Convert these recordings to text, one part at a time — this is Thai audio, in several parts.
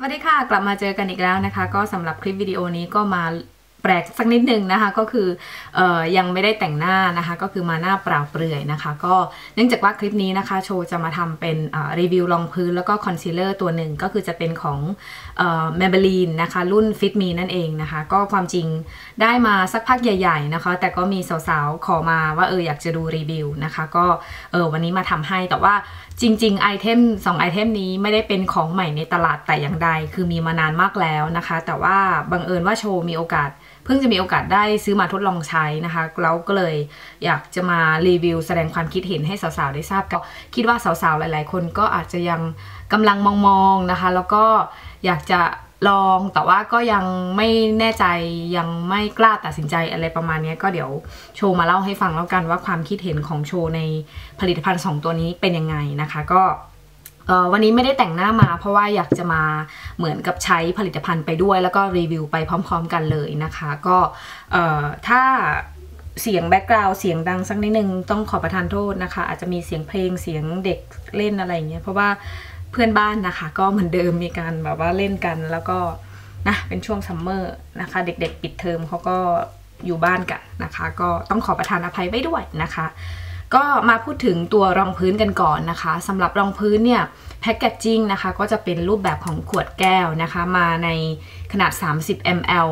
สวัสดีค่ะ กลับมาเจอกันอีกแล้วนะคะ ก็สำหรับคลิปวิดีโอนี้ก็มาแปลกสักนิดนึงนะคะก็คือออยังไม่ได้แต่งหน้านะคะ ก็คือมาหน้าเปล่าเปลือยนะคะ ก็เนื่องจากว่าคลิปนี้นะคะ โชว์จะมาทำเป็นรีวิวรองพื้นแล้วก็คอนซีลเลอร์ตัวหนึ่งก็คือจะเป็นของเมเบลีนนะคะ รุ่น Fit Me นั่นเองนะคะ ก็ความจริงได้มาสักพักใหญ่ ๆนะคะ แต่ก็มีสาวๆ ขอมาว่าเอออยากจะดูรีวิวนะคะ ก็เออวันนี้มาทำให้แต่ว่า จริงๆไอเทม2ไอเทมนี้ไม่ได้เป็นของใหม่ในตลาดแต่อย่างใด คือมีมานานมากแล้วนะคะ แต่ว่าบังเอิญว่าโชว์มีโอกาส เพิ่งจะมีโอกาสได้ซื้อมาทดลองใช้นะคะแล้วก็เลยอยากจะมารีวิวแสดงความคิดเห็นให้สาวๆได้ทราบก็คิดว่าสาวๆหลาย ๆ คนก็อาจจะยังกำลังมองๆนะคะ แล้วก็อยากจะ ลองแต่ว่าก็ยังไม่แน่ใจยังไม่กล้าตัดสินใจอะไรประมาณนี้ก็เดี๋ยวโชว์มาเล่าให้ฟังแล้วกันว่าความคิดเห็นของโชว์ในผลิตภัณฑ์ 2 ตัวนี้เป็นยังไงนะคะก็วันนี้ไม่ได้แต่งหน้ามาเพราะว่าอยากจะมาเหมือนกับใช้ผลิตภัณฑ์ไปด้วย แล้วก็รีวิวไปพร้อม ๆ กันเลยนะคะ ก็ถ้าเสียงแบ็กกราวด์เสียงดังสักนิดนึงต้องขอประทานโทษนะคะ อาจจะมีเสียงเพลงเสียงเด็กเล่นอะไรอย่างเงี้ยเพราะว่า เพื่อนบ้านนะคะ ก็เหมือนเดิมมีการแบบว่าเล่นกันแล้วก็นะเป็นช่วงซัมเมอร์นะคะ เด็กๆ ปิดเทอมเขาก็อยู่บ้านกันนะคะ ก็ต้องขอประทานอภัยไว้ด้วยนะคะ ก็มาพูดถึงตัวรองพื้นกันก่อนนะคะสำหรับรองพื้นเนี่ยแพคเกจจิ้งนะคะก็จะเป็นรูปแบบของขวดแก้วนะคะ มาในขนาด 30 ml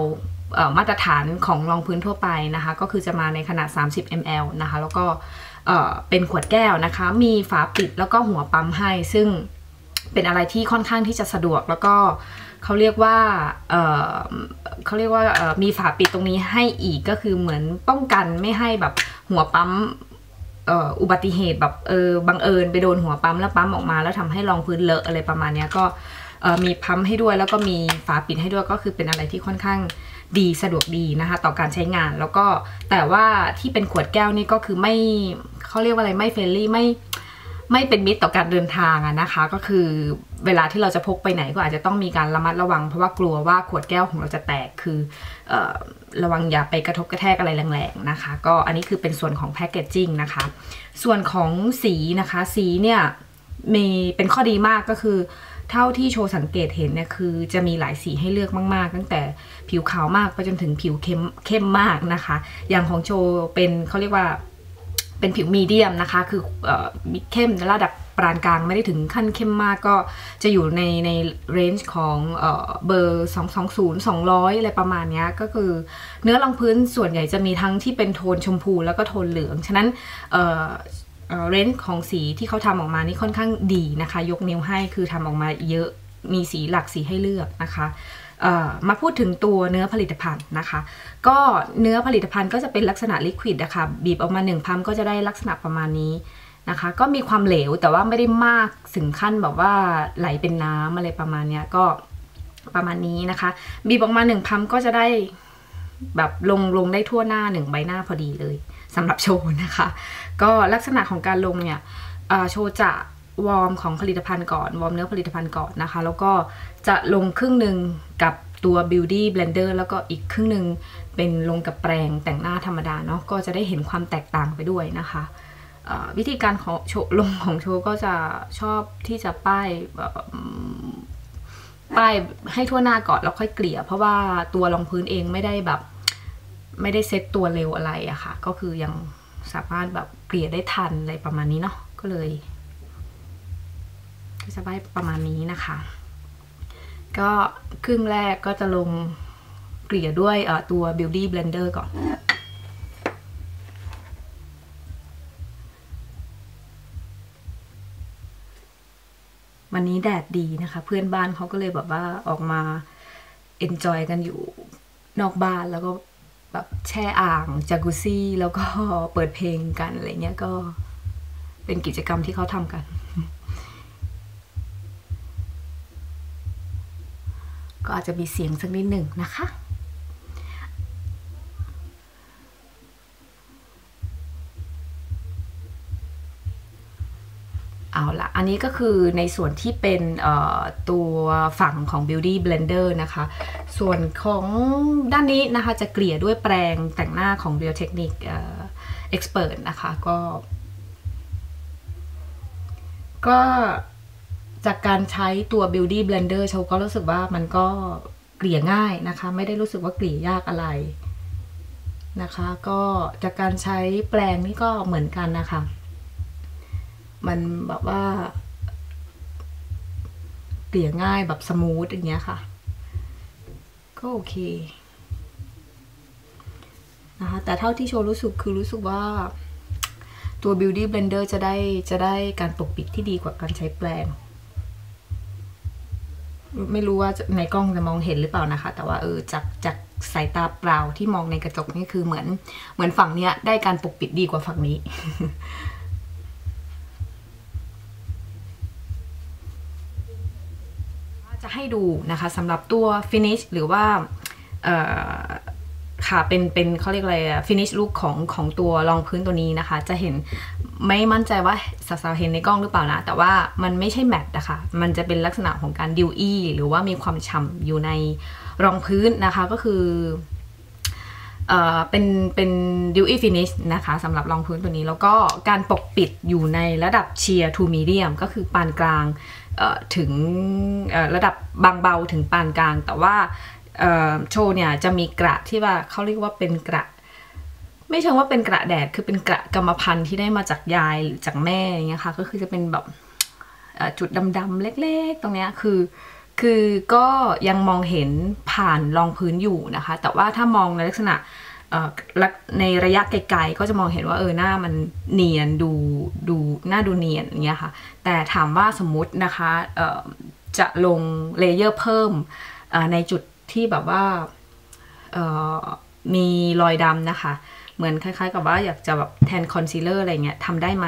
มาตรฐานของรองพื้นทั่วไปนะคะ ก็คือจะมาในขนาด 30 ml นะคะ แล้วก็เป็นขวดแก้วนะคะ มีฝาปิดแล้วก็หัวปั๊มให้ ซึ่ง เป็นอะไรที่ค่อนข้างที่จะสะดวกแล้วก็เขาเรียกว่าเเขาเรียกว่ามีฝาปิดตรงนี้ให้อีกก็คือเหมือนป้องกันไม่ให้แบบหัวปั๊มอุบัติเหตุแบบเออบังเอิญไปโดนหัวปั๊มแล้วปั๊มออกมาแล้วทำให้รองพื้นเลอะอะไรประมาณนี้ก็มีปั๊มให้ด้วยแล้วก็มีฝาปิดให้ด้วยก็คือเป็นอะไรที่ค่อนข้างดีสะดวกดีนะคะต่อการใช้งานแล้วก็แต่ว่าที่เป็นขวดแก้วนี่ก็คือไม่เขาเรียกว่าอะไรไม่เฟรนลี่ไม่ ไม่เป็นมิตรต่อการเดินทางอะนะคะ ก็คือเวลาที่เราจะพกไปไหนก็อาจจะต้องมีการระมัดระวัง เพราะว่ากลัวว่าขวดแก้วของเราจะแตกคืออระวังอย่าไปกระทบกระแทกอะไรแรงๆนะคะ ก็อันนี้คือเป็นส่วนของแพคเกจจิ้งนะคะ ส่วนของสีนะคะสีเนี่ยมีเป็นข้อดีมากก็คือ เท่าที่โชว์สังเกตเห็นเนี่ยคือจะมีหลายสีให้เลือกมากๆ ตั้งแต่ผิวขาวมากไปจนถึงผิวเข้มเข้มมากนะคะ อย่างของโชว์เป็นเขาเรียกว่า เป็นผิวมีเดียมนะคะ คืออมีเข้มระดับปานกลางไม่ได้ถึงขั้นเข้มมากก็จะอยู่ในในเรนจ์ของเบอร์ 220 200 อะไรประมาณนี้ก็คือเนื้อรองพื้นส่วนใหญ่จะมีทั้งที่เป็นโทนชมพูแล้วก็โทนเหลือง ฉะนั้นเรนจ์ของสีที่เขาทำออกมานี่ค่อนข้างดีนะคะ ยกนิ้วให้คือทำออกมาเยอะมีสีหลักสีให้เลือกนะคะ มาพูดถึงตัวเนื้อผลิตภัณฑ์นะคะ ก็เนื้อผลิตภัณฑ์ก็จะเป็นลักษณะลิควิดนะคะบีบออกมาหนึ่งพัมก็จะได้ลักษณะประมาณนี้นะคะ ก็มีความเหลวแต่ว่าไม่ได้มากถึงขั้นแบบว่าไหลเป็นน้ำอะไรประมาณนี้ก็ประมาณนี้นะคะ บีบออกมาหนึ่งพัมก็จะได้แบบลงลงได้ทั่วหน้าหนึ่งใบหน้าพอดีเลยสำหรับโชว์นะคะ ก็ลักษณะของการลงเนี่ยโชว์จะ วอร์มของผลิตภัณฑ์ก่อน วอร์มเนื้อผลิตภัณฑ์ก่อนนะคะ แล้วก็จะลงครึ่งหนึ่งกับตัว Beauty Blender แล้วก็อีกครึ่งหนึ่งเป็นลงกับแปรงแต่งหน้าธรรมดาเนาะก็จะได้เห็นความแตกต่างไปด้วยนะคะวิธีการของโชลงของโชก็จะชอบที่จะป้ายป้ายให้ทั่วหน้าก่อนแล้วค่อยเกลี่ย เพราะว่าตัวรองพื้นเองไม่ได้แบบ ไม่ได้เซ็ตตัวเร็วอะไรอะค่ะ ก็คือยังสามารถแบบเกลี่ยได้ทันอะไรประมาณนี้เนาะก็เลย จะได้ประมาณนี้นะคะ ก็ครึ่งแรกก็จะลงเกลี่ยด้วยตัว Beauty Blender ก่อน วันนี้แดดดีนะคะ เพื่อนบ้านเขาก็เลยแบบว่าออกมาเอนจอยกันอยู่นอกบ้านแล้วก็แบบแช่อ่างจากุซี่ แล้วก็เปิดเพลงกันอะไรเงี้ยก็เป็นกิจกรรมที่เขาทำกัน ก็อาจจะมีเสียงสักนิดหนึ่งนะคะ เอาละอันนี้ก็คือในส่วนที่เป็นตัวฝั่งของ Beauty Blender นะคะ ส่วนของด้านนี้นะคะจะเกลี่ยด้วยแปรงแต่งหน้าของ Real Technique Expert นะคะก็ก็ จากการใช้ตัว Beauty Blender โชก็รู้สึกว่ามันก็เกลี่ยง่ายนะคะ ไม่ได้รู้สึกว่าเกลี่ยยากอะไรนะคะ ก็จากการใช้แปรงนี่ก็เหมือนกันนะคะ มันแบบว่าเกลี่ยง่ายแบบสมูทอย่างเงี้ยค่ะ ก็โอเคนะคะแต่เท่าที่โชว์รู้สึกคือรู้สึกว่าตัว Beauty Blender จะได้จะได้การปกปิดที่ดีกว่าการใช้แปรง ไม่รู้ว่าในกล้องจะมองเห็นหรือเปล่านะคะ แต่ว่าเออจากจากสายตาเปล่าที่มองในกระจกนี่คือเหมือน เหมือนฝั่งเนี้ยได้การปกปิดดีกว่าฝั่งนี้ จะให้ดูนะคะสำหรับตัว finish หรือว่า ค่ะเป็นเป็นเขาเรียกอะไรอะ finish look ของของตัวรองพื้นตัวนี้นะคะ จะเห็นไม่มั่นใจว่าสาวๆเห็นในกล้องหรือเปล่านะ แต่ว่ามันไม่ใช่แมตต์นะคะมันจะเป็นลักษณะของการดิวอี้หรือว่ามีความฉ่ำอยู่ในรองพื้นนะคะก็คือเอ่อเป็นเป็นดิวอี้ฟินิชนะคะสำหรับรองพื้นตัวนี้ แล้วก็การปกปิดอยู่ในระดับเชียร์ทูมีเดียมก็คือปานกลางถึงระดับบางเบาถึงปานกลาง แต่ว่า โชว์เนี่ยจะมีกระที่ว่าเขาเรียกว่าเป็นกระ ไม่เชิงว่าเป็นกระแดดคือเป็นกระกรรมพันธุ์ที่ได้มาจากยายหรือจากแม่อย่างเงี้ยค่ะก็คือจะเป็นแบบจุดดำๆเล็กๆ ตรงเนี้ยคือคือก็ยังมองเห็นผ่านรองพื้นอยู่นะคะ แต่ว่าถ้ามองในลักษณะในระยะไกลๆก็จะมองเห็นว่าเออหน้ามันเนียนดูดูหน้าดูเนียนอย่างเงี้ยค่ะ แต่ถามว่าสมมุตินะคะจะลงเลเยอร์เพิ่มในจุด ที่แบบว่ามีรอยดำนะคะ เหมือนคล้ายๆ กับว่าอยากจะแบบแทนคอนซีลเลอร์อะไรเงี้ยทำได้ไหม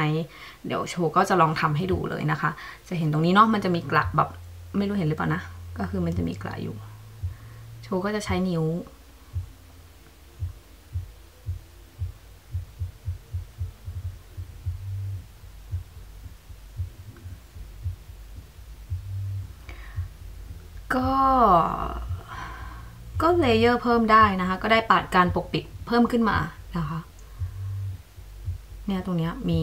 เดี๋ยวโชว์ก็จะลองทำให้ดูเลยนะคะ จะเห็นตรงนี้เนาะมันจะมีกระแบบไม่รู้เห็นหรือเปล่านะ ก็คือมันจะมีกระอยู่ โชว์ก็จะใช้นิ้วก็ ก็เลเยอร์เพิ่มได้นะคะ ก็ได้ปาดการปกปิดเพิ่มขึ้นมานะคะ เนี่ยตรงเนี้ยมี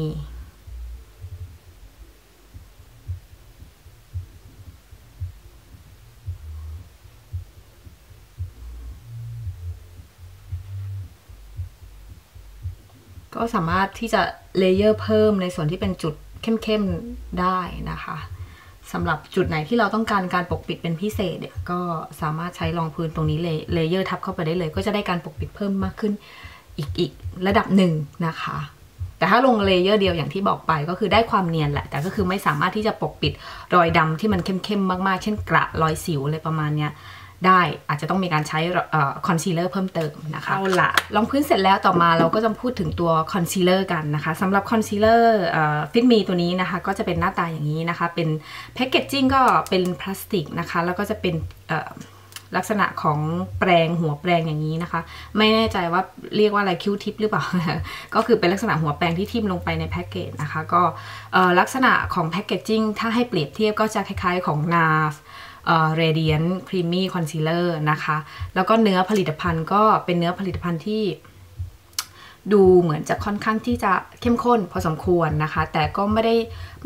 ก็สามารถที่จะเลเยอร์เพิ่มในส่วนที่เป็นจุดเข้มๆได้นะคะ สำหรับจุดไหนที่เราต้องการการปกปิดเป็นพิเศษเนี่ยก็สามารถใช้รองพื้นตรงนี้เลเยอร์ทับเข้าไปได้เลย ก็จะได้การปกปิดเพิ่มมากขึ้นอีกอีกระดับหนึ่งนะคะ แต่ถ้าลงเลเยอร์เดียวอย่างที่บอกไปก็คือได้ความเนียนแหละ แต่ก็คือไม่สามารถที่จะปกปิดรอยดำที่มันเข้มๆมากๆ เช่นกระรอยสิวอะไรประมาณเนี้ย ได้อาจจะต้องมีการใช้คอนซีลเลอร์เพิ่มเติมนะคะเอาละลองพื้นเสร็จแล้วต่อมาเราก็จะพูดถึงตัวคอนซีลเลอร์กันนะคะสำหรับคอนซีลเลอร์ฟิตมีตัวนี้นะคะ ก็จะเป็นหน้าตาอย่างนี้นะคะ เป็นแพคเกจจิ้งก็เป็นพลาสติกนะคะ แล้วก็จะเป็นลักษณะของแปรงหัวแปรงอย่างนี้นะคะ ไม่แน่ใจว่าเรียกว่าอะไรคิวทิปหรือเปล่า ก็คือเป็นลักษณะหัวแปรงที่ทิ่มลงไปในแพ็กเกจนะคะ ก็ลักษณะของแพคเกจจิ้งถ้าให้เปรียบเทียบก็จะคล้ายๆของ NARS Radiant Creamy Concealer นะคะ แล้วก็เนื้อผลิตภัณฑ์ก็เป็นเนื้อผลิตภัณฑ์ที่ดูเหมือนจะค่อนข้างที่จะเข้มข้นพอสมควรนะคะ แต่ก็ไม่ได้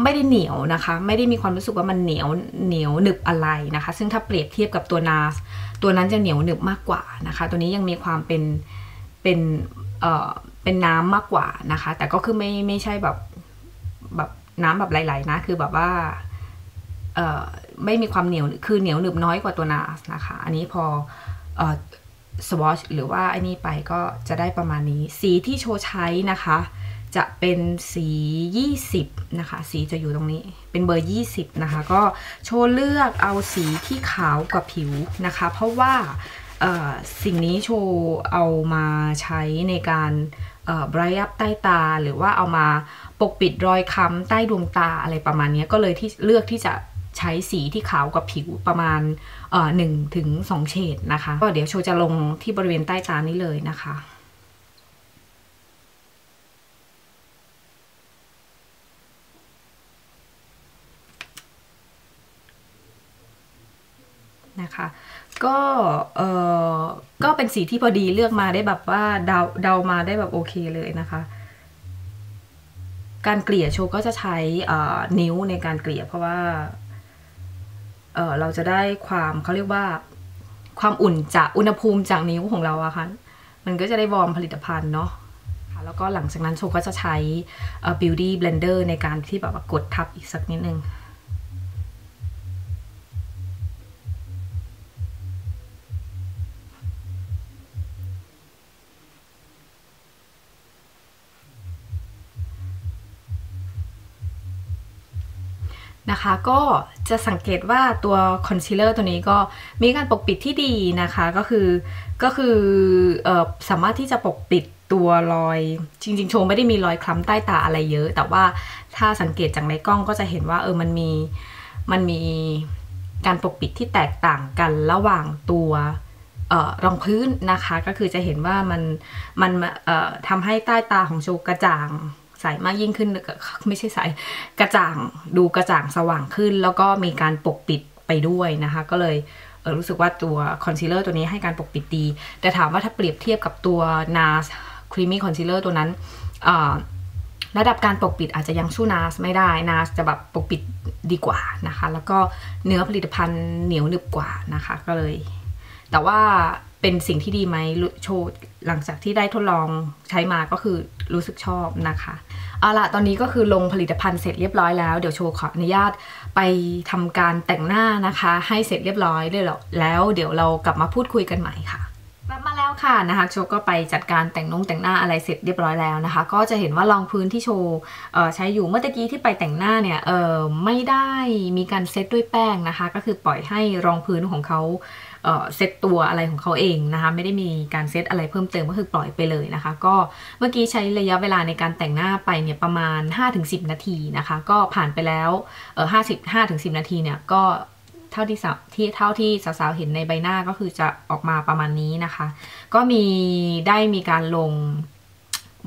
ไม่ได้เหนียวนะคะ ไม่ได้มีความรู้สึกว่ามันเหนียวเหนียวหนึบอะไรนะคะ ซึ่งถ้าเปรียบเทียบกับตัวนาสตัวนั้นจะเหนียวหนึบมากกว่านะคะ ตัวนี้ยังมีความเป็นเป็นเอ่อเป็นน้ำมากกว่านะคะ แต่ก็คือไม่ไม่ใช่แบบแบบน้ำแบบไหลๆนะ คือแบบว่า ไม่มีความเหนียวคือเหนียวหนึบน้อยกว่าตัวนาสนะคะ อันนี้พอสวอชหรือว่าไอ้นี่ไปก็จะได้ประมาณนี้ สีที่โชว์ใช้นะคะ จะเป็นสี 20 นะคะ สีจะอยู่ตรงนี้เป็นเบอร์ 20 นะคะ ก็โชว์เลือกเอาสีที่ขาวกว่าผิวนะคะ เพราะว่าสิ่งนี้โชว์เอามาใช้ในการบรายอัพใต้ตาหรือว่าเอามาปกปิดรอยค้ำใต้ดวงตาอะไรประมาณนี้ก็เลยที่เลือกที่จะ ใช้สีที่ขาวกับผิวประมาณหนึ่งถึงสองเฉดนะคะ ก็เดี๋ยวโชว์จะลงที่บริเวณใต้ตานี้เลยนะคะนะคะก็เออก็เป็นสีที่พอดีเลือกมาได้แบบว่าเดาเดามาได้แบบโอเคเลยนะคะ การเกลี่ยโชว์ก็จะใช้นิ้วในการเกลี่ยเพราะว่า เออเราจะได้ความเขาเรียกว่าความอุ่นจากอุณหภูมิจากนิ้วของเราอะค่ะ มันก็จะได้วอร์มผลิตภัณฑ์เนาะแล้วก็หลังจากนั้นโชก็จะใช้ beauty blender ในการที่แบบกดทับอีกสักนิดนึง นะคะ ก็จะสังเกตว่าตัวคอนซีลเลอร์ตัวนี้ก็มีการปกปิดที่ดีนะคะ ก็คือก็คืออสามารถที่จะปกปิดตัวรอยจริงๆ โชว์ไม่ได้มีรอยคล้ำใต้ตาอะไรเยอะ แต่ว่าถ้าสังเกตจากในกล้องก็จะเห็นว่าเออมันมีมันมีการปกปิดที่แตกต่างกันระหว่างตัวรองพื้นนะคะ ก็คือจะเห็นว่ามันมันทำให้ใต้ตาของโชว์กระจ่าง ใสมากยิ่งขึ้นไม่ใช่ใสกระจ่างดูกระจ่างสว่างขึ้น แล้วก็มีการปกปิดไปด้วยนะคะ ก็เลยเรู้สึกว่าตัวคอนซีลเลอร์ตัวนี้ให้การปกปิดดี แต่ถามว่าถ้าเปรียบเทียบกับตัว NARS Creamy Concealer ตัวนั้นระดับการปกปิดอาจจะยังสู้ NARS ไม่ได้ NARS จะแบบปกปิดดีกว่านะคะ แล้วก็เนื้อผลิตภัณฑ์เหนียวหนึบกว่านะคะ ก็เลย แต่ว่า เป็นสิ่งที่ดีไหมโชว์หลังจากที่ได้ทดลองใช้มาก็คือรู้สึกชอบนะคะเอาละตอนนี้ก็คือลงผลิตภัณฑ์เสร็จเรียบร้อยแล้ว เดี๋ยวโชว์ขออนุญาตไปทำการแต่งหน้านะคะ ให้เสร็จเรียบร้อยเลยแล้วเดี๋ยวเรากลับมาพูดคุยกันใหม่ค่ะกลับมาแล้วค่ะนะคะโชว์ก็ไปจัดการแต่งนงแต่งหน้าอะไรเสร็จเรียบร้อยแล้วนะคะ ก็จะเห็นว่ารองพื้นที่โชว์ใช้อยู่เมื่อกี้ที่ไปแต่งหน้าเนี่ยไม่ได้มีการเซตด้วยแป้งนะคะ ก็คือปล่อยให้รองพื้นของเขา เซตตัวอะไรของเขาเองนะคะไม่ได้มีการเซตอะไรเพิ่มเติมก็คือปล่อยไปเลยนะคะ ก็เมื่อกี้ใช้ระยะเวลาในการแต่งหน้าไปเนี่ยประมาณ 5-10 นาทีนะคะ ก็ผ่านไปแล้วเออ50 5-10นาทีเนี่ยก็เท่าที่ที่เท่าที่สาวๆเห็นในใบหน้าก็คือจะออกมาประมาณนี้นะคะ ก็มีได้มีการลง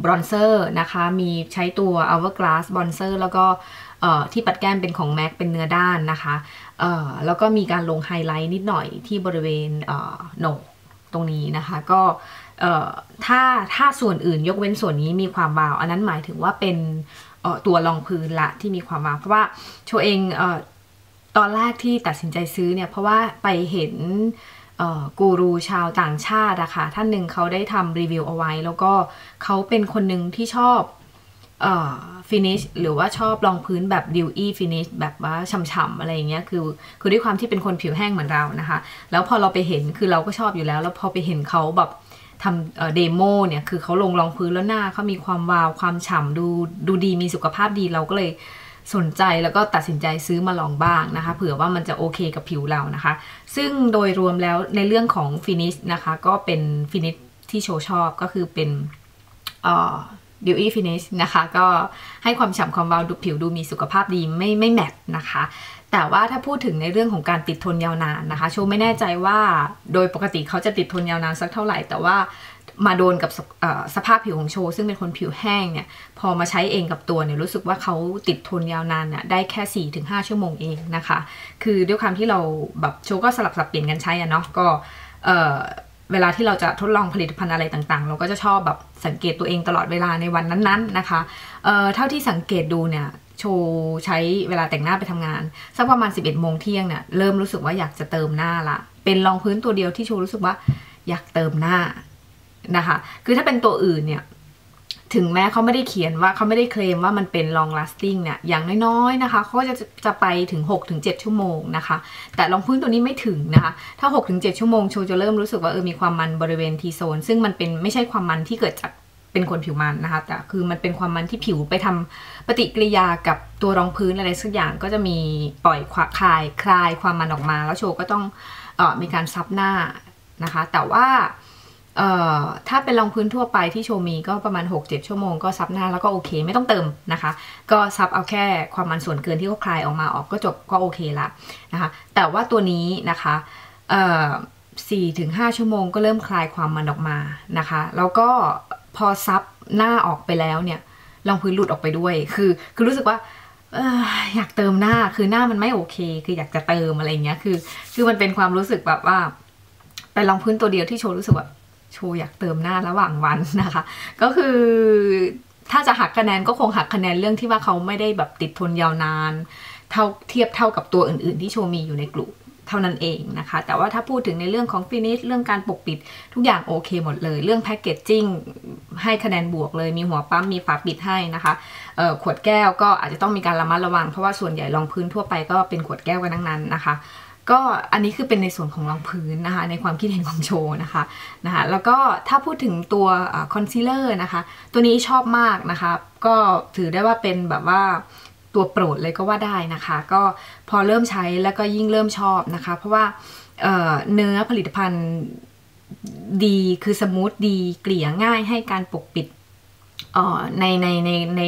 บรอนเซอร์นะคะ มีใช้ตัว Hourglass บรอนเซอร์แล้วก็ที่ปัดแก้มเป็นของ MAC เป็นเนื้อด้านนะคะแล้วก็มีการลงไฮไลท์นิดหน่อยที่บริเวณโหนกตรงนี้นะคะ ก็ถ้าถ้าส่วนอื่นยกเว้นส่วนนี้มีความวาว อันนั้นหมายถึงว่าเป็นตัวรองพื้นละที่มีความวาว เพราะว่าโชเองตอนแรกที่ตัดสินใจซื้อเนี่ย เพราะว่าไปเห็น กูรูชาวต่างชาติอะคะ่ะท่านหนึ่งเขาได้ทำรีวิวเอาไว้ แล้วก็เขาเป็นคนหนึ่งที่ชอบฟินิชหรือว่าชอบรองพื้นแบบดิวอี้ฟินิชแบบว่าฉ่ำๆอะไรอย่างเงี้ยคือคือด้วยความที่เป็นคนผิวแห้งเหมือนเรานะคะ แล้วพอเราไปเห็นคือเราก็ชอบอยู่แล้ว แล้วพอไปเห็นเขาแบบทำเดโมเนี่ยคือเขาลงรองพื้นแล้วหน้าเขามีความวาวความฉ่ำดูดูดีมีสุขภาพดีเราก็เลย สนใจแล้วก็ตัดสินใจซื้อมาลองบ้างนะคะ เผื่อว่ามันจะโอเคกับผิวเรานะคะ ซึ่งโดยรวมแล้วในเรื่องของฟินิชนะคะ ก็เป็นฟินิชที่โชว์ชอบก็คือเป็นดิวอี้ฟินิชนะคะ ก็ให้ความฉ่ำความวาวดูผิวดูมีสุขภาพดีไม่ไม่แมทนะคะ แต่ว่าถ้าพูดถึงในเรื่องของการติดทนยาวนานนะคะ โชว์ไม่แน่ใจว่าโดยปกติเขาจะติดทนยาวนานสักเท่าไหร่ แต่ว่า มาโดนกับสภาพผิวของโชว์ซึ่งเป็นคนผิวแห้งเนี่ยพอมาใช้เองกับตัวเนี่ยรู้สึกว่าเขาติดทนยาวนานน่ยได้แค่ 4-5ถึงชั่วโมงเองนะคะ คือด้วยความที่เราแบบโชว์ก็สลับสับเปลี่ยนกันใช้อะเนาะก็เวลาที่เราจะทดลองผลิตภัณฑ์อะไรต่างๆ เราก็จะชอบแบบสังเกตตัวเองตลอดเวลาในวันนั้นๆนะคะเเท่าที่สังเกตดูเนี่ยโชว์ใช้เวลาแต่งหน้าไปทำงานสักประมาณ 11โมงเที่ยงเนี่ยเริ่มรู้สึกว่าอยากจะเติมหน้าละเป็นรองพื้นตัวเดียวที่โชว์รู้สึกว่าอยากเติมหน้า นะคะ คือถ้าเป็นตัวอื่นเนี่ยถึงแม้เขาไม่ได้เขียนว่าเขาไม่ได้เคลมว่ามันเป็น long lasting เนี่ยอย่างน้อยๆนะคะเขาจะจะไปถึง 6-7 ชั่วโมงนะคะ แต่รองพื้นตัวนี้ไม่ถึงนะคะ ถ้า 6-7 ชั่วโมงโชจะเริ่มรู้สึกว่าเออมีความมันบริเวณทีโซนซึ่งมันเป็นไม่ใช่ความมันที่เกิดจากเป็นคนผิวมันนะคะ แต่คือมันเป็นความมันที่ผิวไปทำปฏิกิริยากับตัวรองพื้นอะไรสักอย่างก็จะมีปล่อยคลายคลายความมันออกมา แล้วโชก็ต้องออมีการซับหน้านะคะ แต่ว่า ถ้าเป็นรองพื้นทั่วไปที่โชมีก็ประมาณ 6-7 ชั่วโมงก็ซับหน้าแล้วก็โอเค ไม่ต้องเติมนะคะ ก็ซับเอาแค่ความมันส่วนเกินที่เขาคลายออกมาออกก็จบก็โอเคละนะคะ แต่ว่าตัวนี้นะคะสี่ถึงห้าชั่วโมงก็เริ่มคลายความมันออกมานะคะ แล้วก็พอซับหน้าออกไปแล้วเนี่ยรองพื้นหลุดออกไปด้วย คือ คือรู้สึกว่าอยากเติมหน้าคือหน้ามันไม่โอเค คืออยากจะเติมอะไรเงี้ยคือ คือมันเป็นความรู้สึกแบบว่าเป็นรองพื้นตัวเดียวที่โชว์รู้สึกแบบ ชว์อยากเติมหน้าระหว่างวันนะคะ ก็คือถ้าจะหักคะแนนก็คงหักคะแนนเรื่องที่ว่าเขาไม่ได้แบบติดทนยาวนานเท่าเทียบเท่ากับตัวอื่น ๆ ที่โชว์มีอยู่ในกลุ่มเท่านั้นเองนะคะ แต่ว่าถ้าพูดถึงในเรื่องของฟินิชเรื่องการปกปิดทุกอย่างโอเคหมดเลย เรื่องแพคเกจจิ้งให้คะแนนบวกเลย มีหัวปั๊มมีฝาปิดให้นะคะขวดแก้วก็อาจจะต้องมีการระมัดระวังเพราะว่าส่วนใหญ่รองพื้นทั่วไปก็เป็นขวดแก้วกันทั้งนั้นนะคะ ก็อันนี้คือเป็นในส่วนของรองพื้นนะคะ ในความคิดเห็นของโชว์นะคะนะคะแล้วก็ถ้าพูดถึงตัวคอนซีลเลอร์นะคะ ตัวนี้ชอบมากนะคะ ก็ถือได้ว่าเป็นแบบว่าตัวโปรดเลยก็ว่าได้นะคะ ก็พอเริ่มใช้แล้วก็ยิ่งเริ่มชอบนะคะ เพราะว่าเเนื้อผลิตภัณฑ์ดีคือสมูทดีเกลี่ยง่ายให้การปกปิดในในในใน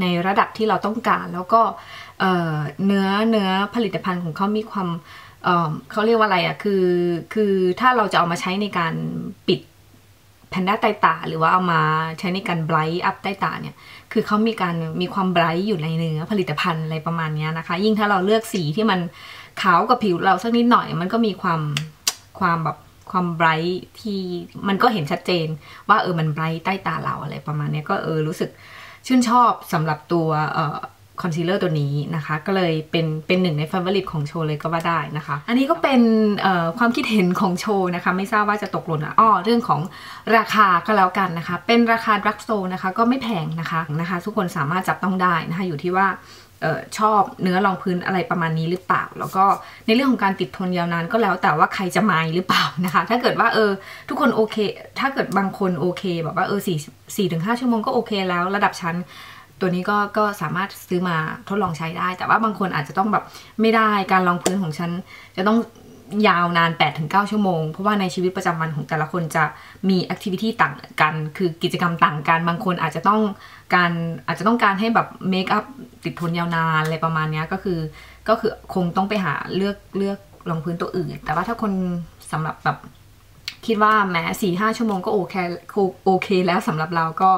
ในระดับที่เราต้องการ แล้วก็เนื้อเนื้อผลิตภัณฑ์ของเขามีความ เขาเรียกว่าอะไรอะ่ะคือคือถ้าเราจะเอามาใช้ในการปิดแพนด้าใต้ตา หรือว่าเอามาใช้ในการไบรท์อัพใต้ตาเนี่ย คือเขามีการมีความไบรท์อยู่ในเนื้อผลิตภัณฑ์อะไรประมาณนี้นะคะ ยิ่งถ้าเราเลือกสีที่มันขาวกับผิวเราสักนิดหน่อย มันก็มีความความแบบความไบรท์ที่มันก็เห็นชัดเจน ว่าเออมันไบรท์ใต้ตาเราอะไรประมาณนี้ก็เออรู้สึกชื่นชอบสำหรับตัวเออ คอนซีลเลอร์ตัวนี้นะคะ ก็เลยเป็นเป็นหนึ่งในฟ a วอริตของโชว์เลยก็ว่าได้นะคะ อันนี้ก็เป็นความคิดเห็นของโชว์นะคะ ไม่ทราบว่าจะตกหล่นอ้อเรื่องของราคาก็แล้วกันนะคะ เป็นราคาดรักโซนะคะ ก็ไม่แพงนะคะนะคะ ทุกคนสามารถจับต้องได้นะคะ อยู่ที่ว่าออชอบเนื้อรองพื้นอะไรประมาณนี้หรือเปล่า แล้วก็ในเรื่องของการติดทนยาวนานก็แล้วแต่ว่าใครจะมาหรือเปล่านะคะ ถ้าเกิดว่าเออทุกคนโอเค ถ้าเกิดบางคนโอเคแบบว่าเออสี่สี่ถึงห้าชั่วโมงก็โอเคแล้ว ระดับชั้น ตัวนี้ก็ก็สามารถซื้อมาทดลองใช้ได้ แต่ว่าบางคนอาจจะต้องแบบไม่ได้การรองพื้นของฉัน จะต้องยาวนาน 8-9 ชั่วโมง เพราะว่าในชีวิตประจำวันของแต่ละคนจะมีแอคทิวิตี้ต่างกัน คือกิจกรรมต่างกัน บางคนอาจจะต้องการอาจจะต้องการให้แบบเมคอัพติดทนยาวนานอะไรประมาณนี้ก็คือก็คือคงต้องไปหาเลือกเลือกรองพื้นตัวอื่น แต่ว่าถ้าคนสำหรับแบบ คิดว่าแม้สี่ห้าชั่วโมงก็โอเคโอเคแล้วสำหรับเราก็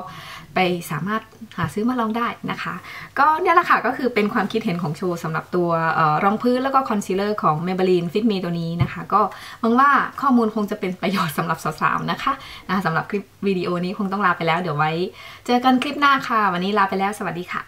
ไปสามารถหาซื้อมาลองได้นะคะ ก็เนี่ยแหละค่ะก็คือเป็นความคิดเห็นของโชว์สำหรับตัวรองพื้นแล้วก็คอนซีลเลอร์ของ Maybelline Fit Me ตัวนี้นะคะ ก็หวังว่าข้อมูลคงจะเป็นประโยชน์สำหรับสาวๆนะคะนะสำหรับคลิปวิดีโอนี้คงต้องลาไปแล้วเดี๋ยวไว้ เจอกันคลิปหน้าค่ะ วันนี้ลาไปแล้วสวัสดีค่ะ